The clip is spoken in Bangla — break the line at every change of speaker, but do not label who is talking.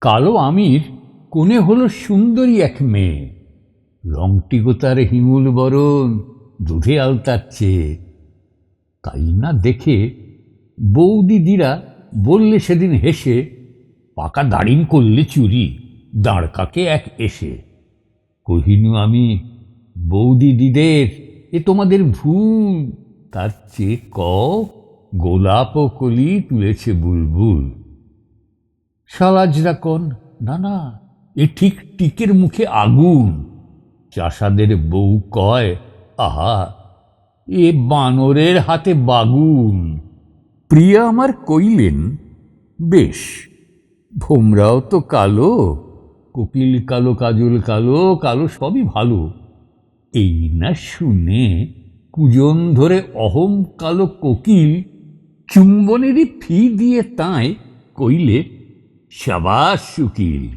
কালো আমির কোণে হলো সুন্দরী এক মেয়ে। রংটিগো তার হিমুল বরণ, দুধে আলতাচ্ছে তাই না দেখে বৌদিদিরা বললে সেদিন হেসে, পাকা দাড়িম করলে চুরি, দাঁড় কাকে এক এসে? কহিনু আমি বৌদিদিদের এ তোমাদের ভুল, তার চেয়ে ক গোলাপ কলি তুলেছে বুলবুল। সালাজরা কন না না, এ ঠিক টিকের মুখে আগুন। চাষাদের বউ কয়, আহা, এ বানরের হাতে বাগুন। প্রিয়া আমার কইলেন, বেশ, ভোমরাও তো কালো, কোকিল কালো, কাজল কালো কালো সবই ভালো। এই না শুনে কুজন ধরে অহম কালো কোকিল চুম্বনেরই ফি দিয়ে তাই কইলে शबाश शकील